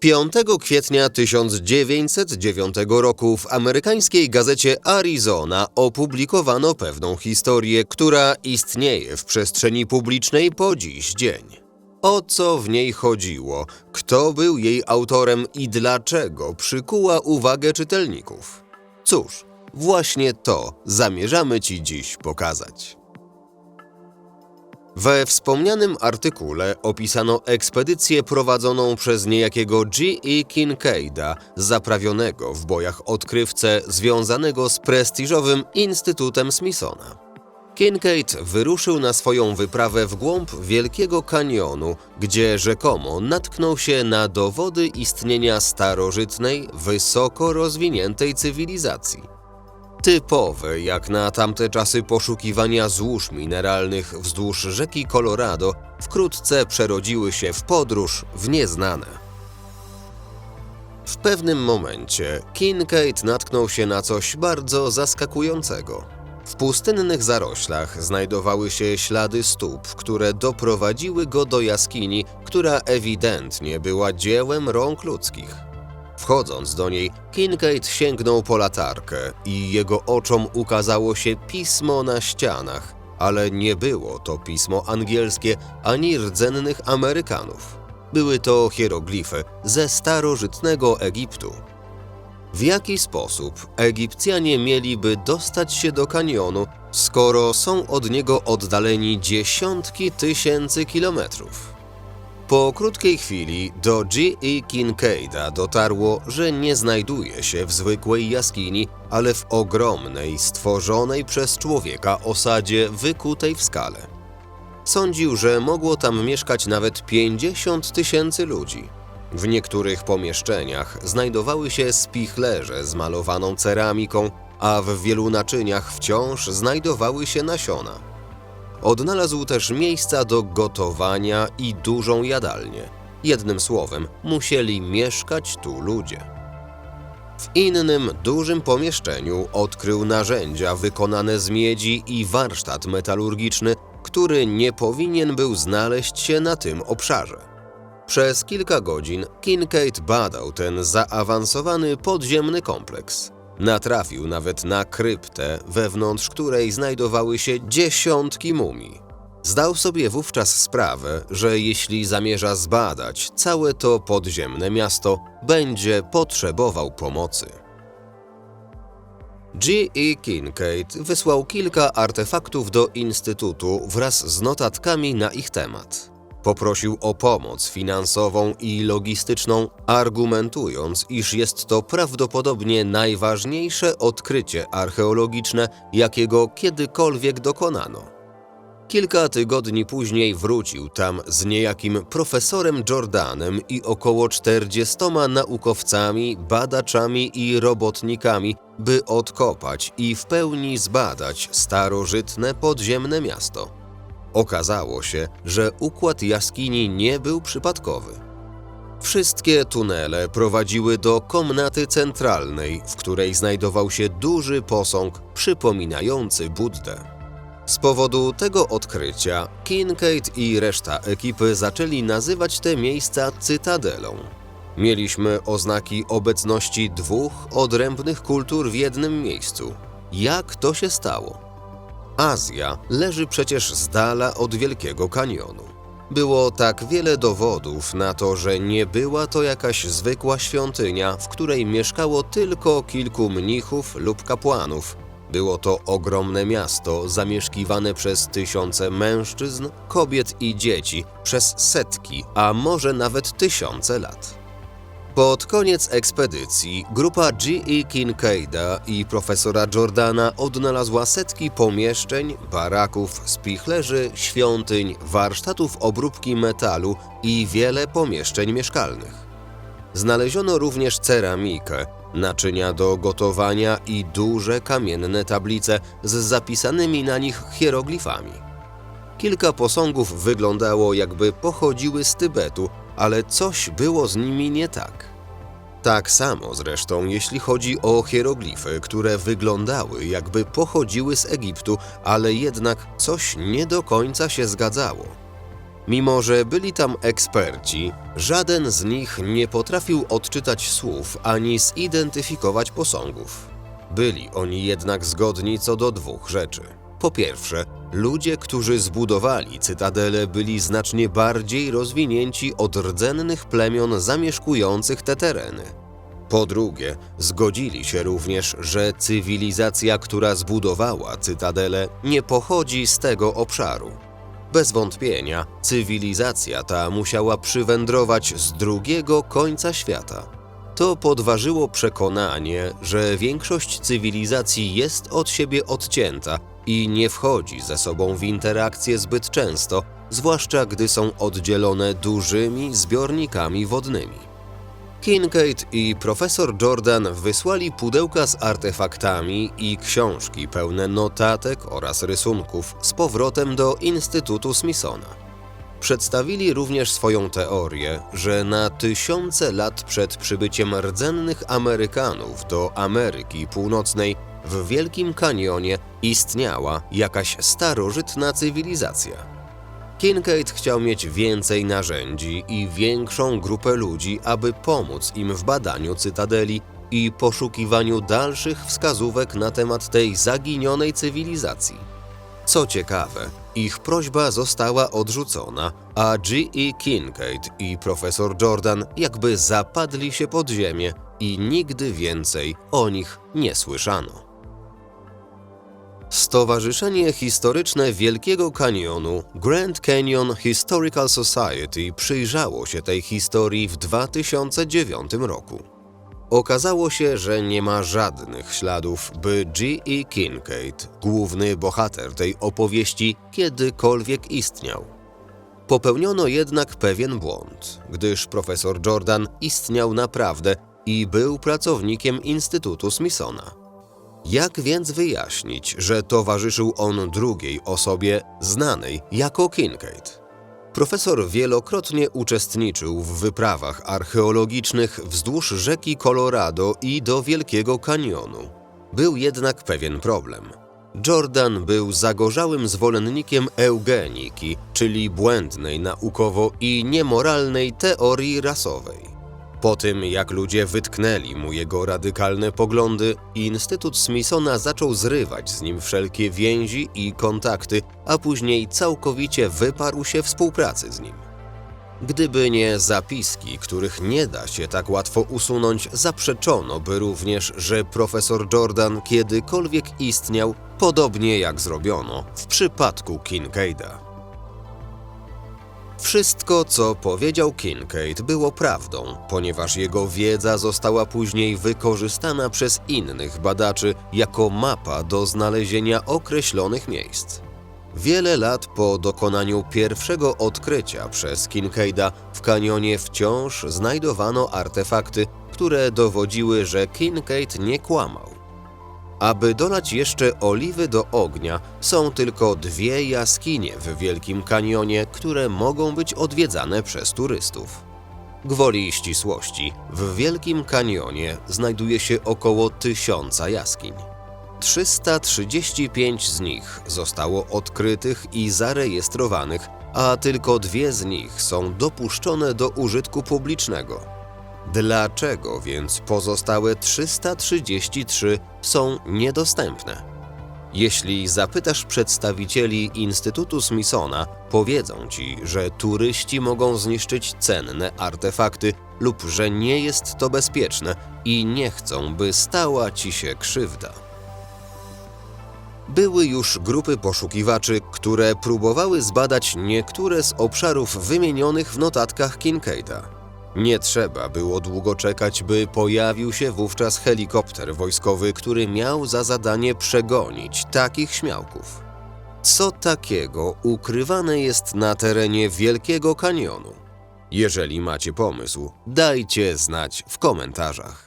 5 kwietnia 1909 roku w amerykańskiej gazecie Arizona opublikowano pewną historię, która istnieje w przestrzeni publicznej po dziś dzień. O co w niej chodziło, kto był jej autorem i dlaczego przykuła uwagę czytelników? Cóż, właśnie to zamierzamy Ci dziś pokazać. We wspomnianym artykule opisano ekspedycję prowadzoną przez niejakiego G.E. Kincaida, zaprawionego w bojach odkrywcę związanego z prestiżowym Instytutem Smithsona. Kincaid wyruszył na swoją wyprawę w głąb Wielkiego Kanionu, gdzie rzekomo natknął się na dowody istnienia starożytnej, wysoko rozwiniętej cywilizacji. Typowe jak na tamte czasy poszukiwania złóż mineralnych wzdłuż rzeki Colorado wkrótce przerodziły się w podróż w nieznane. W pewnym momencie Kincaid natknął się na coś bardzo zaskakującego. W pustynnych zaroślach znajdowały się ślady stóp, które doprowadziły go do jaskini, która ewidentnie była dziełem rąk ludzkich. Wchodząc do niej, Kincaid sięgnął po latarkę i jego oczom ukazało się pismo na ścianach, ale nie było to pismo angielskie ani rdzennych Amerykanów. Były to hieroglify ze starożytnego Egiptu. W jaki sposób Egipcjanie mieliby dostać się do kanionu, skoro są od niego oddaleni dziesiątki tysięcy kilometrów? Po krótkiej chwili do G.E. Kincaida dotarło, że nie znajduje się w zwykłej jaskini, ale w ogromnej, stworzonej przez człowieka osadzie wykutej w skale. Sądził, że mogło tam mieszkać nawet 50 tysięcy ludzi. W niektórych pomieszczeniach znajdowały się spichlerze z malowaną ceramiką, a w wielu naczyniach wciąż znajdowały się nasiona. Odnalazł też miejsca do gotowania i dużą jadalnię. Jednym słowem, musieli mieszkać tu ludzie. W innym dużym pomieszczeniu odkrył narzędzia wykonane z miedzi i warsztat metalurgiczny, który nie powinien był znaleźć się na tym obszarze. Przez kilka godzin Kincaid badał ten zaawansowany podziemny kompleks. Natrafił nawet na kryptę, wewnątrz której znajdowały się dziesiątki mumii. Zdał sobie wówczas sprawę, że jeśli zamierza zbadać całe to podziemne miasto, będzie potrzebował pomocy. G.E. Kincaid wysłał kilka artefaktów do Instytutu wraz z notatkami na ich temat. Poprosił o pomoc finansową i logistyczną, argumentując, iż jest to prawdopodobnie najważniejsze odkrycie archeologiczne, jakiego kiedykolwiek dokonano. Kilka tygodni później wrócił tam z niejakim profesorem Jordanem i około 40 naukowcami, badaczami i robotnikami, by odkopać i w pełni zbadać starożytne podziemne miasto. Okazało się, że układ jaskini nie był przypadkowy. Wszystkie tunele prowadziły do komnaty centralnej, w której znajdował się duży posąg przypominający Buddę. Z powodu tego odkrycia Kincaid i reszta ekipy zaczęli nazywać te miejsca cytadelą. Mieliśmy oznaki obecności dwóch odrębnych kultur w jednym miejscu. Jak to się stało? Azja leży przecież z dala od Wielkiego Kanionu. Było tak wiele dowodów na to, że nie była to jakaś zwykła świątynia, w której mieszkało tylko kilku mnichów lub kapłanów. Było to ogromne miasto zamieszkiwane przez tysiące mężczyzn, kobiet i dzieci przez setki, a może nawet tysiące lat. Pod koniec ekspedycji grupa G.E. Kincaida i profesora Jordana odnalazła setki pomieszczeń, baraków, spichlerzy, świątyń, warsztatów obróbki metalu i wiele pomieszczeń mieszkalnych. Znaleziono również ceramikę, naczynia do gotowania i duże kamienne tablice z zapisanymi na nich hieroglifami. Kilka posągów wyglądało jakby pochodziły z Tybetu, ale coś było z nimi nie tak. Tak samo zresztą, jeśli chodzi o hieroglify, które wyglądały jakby pochodziły z Egiptu, ale jednak coś nie do końca się zgadzało. Mimo, że byli tam eksperci, żaden z nich nie potrafił odczytać słów ani zidentyfikować posągów. Byli oni jednak zgodni co do dwóch rzeczy. Po pierwsze, ludzie, którzy zbudowali cytadelę, byli znacznie bardziej rozwinięci od rdzennych plemion zamieszkujących te tereny. Po drugie, zgodzili się również, że cywilizacja, która zbudowała cytadelę, nie pochodzi z tego obszaru. Bez wątpienia, cywilizacja ta musiała przywędrować z drugiego końca świata. To podważyło przekonanie, że większość cywilizacji jest od siebie odcięta i nie wchodzi ze sobą w interakcje zbyt często, zwłaszcza gdy są oddzielone dużymi zbiornikami wodnymi. Kincaid i profesor Jordan wysłali pudełka z artefaktami i książki pełne notatek oraz rysunków z powrotem do Instytutu Smithsona. Przedstawili również swoją teorię, że na tysiące lat przed przybyciem rdzennych Amerykanów do Ameryki Północnej w Wielkim Kanionie istniała jakaś starożytna cywilizacja. Kincaid chciał mieć więcej narzędzi i większą grupę ludzi, aby pomóc im w badaniu cytadeli i poszukiwaniu dalszych wskazówek na temat tej zaginionej cywilizacji. Co ciekawe, ich prośba została odrzucona, a G.E. Kincaid i profesor Jordan jakby zapadli się pod ziemię i nigdy więcej o nich nie słyszano. Stowarzyszenie Historyczne Wielkiego Kanionu Grand Canyon Historical Society przyjrzało się tej historii w 2009 roku. Okazało się, że nie ma żadnych śladów, by G.E. Kincaid, główny bohater tej opowieści, kiedykolwiek istniał. Popełniono jednak pewien błąd, gdyż profesor Jordan istniał naprawdę i był pracownikiem Instytutu Smithsona. Jak więc wyjaśnić, że towarzyszył on drugiej osobie znanej jako Kincaid? Profesor wielokrotnie uczestniczył w wyprawach archeologicznych wzdłuż rzeki Colorado i do Wielkiego Kanionu. Był jednak pewien problem. Jordan był zagorzałym zwolennikiem eugeniki, czyli błędnej naukowo i niemoralnej teorii rasowej. Po tym, jak ludzie wytknęli mu jego radykalne poglądy, Instytut Smithsona zaczął zrywać z nim wszelkie więzi i kontakty, a później całkowicie wyparł się współpracy z nim. Gdyby nie zapiski, których nie da się tak łatwo usunąć, zaprzeczono by również, że profesor Jordan kiedykolwiek istniał, podobnie jak zrobiono w przypadku Kincaida. Wszystko, co powiedział Kincaid, było prawdą, ponieważ jego wiedza została później wykorzystana przez innych badaczy jako mapa do znalezienia określonych miejsc. Wiele lat po dokonaniu pierwszego odkrycia przez Kincaida w kanionie wciąż znajdowano artefakty, które dowodziły, że Kincaid nie kłamał. Aby dolać jeszcze oliwy do ognia, są tylko dwie jaskinie w Wielkim Kanionie, które mogą być odwiedzane przez turystów. Gwoli ścisłości, w Wielkim Kanionie znajduje się około tysiąca jaskiń. 335 z nich zostało odkrytych i zarejestrowanych, a tylko dwie z nich są dopuszczone do użytku publicznego. Dlaczego więc pozostałe 333 są niedostępne? Jeśli zapytasz przedstawicieli Instytutu Smithsona, powiedzą ci, że turyści mogą zniszczyć cenne artefakty lub że nie jest to bezpieczne i nie chcą, by stała ci się krzywda. Były już grupy poszukiwaczy, które próbowały zbadać niektóre z obszarów wymienionych w notatkach Kincaida. Nie trzeba było długo czekać, by pojawił się wówczas helikopter wojskowy, który miał za zadanie przegonić takich śmiałków. Co takiego ukrywane jest na terenie Wielkiego Kanionu? Jeżeli macie pomysł, dajcie znać w komentarzach.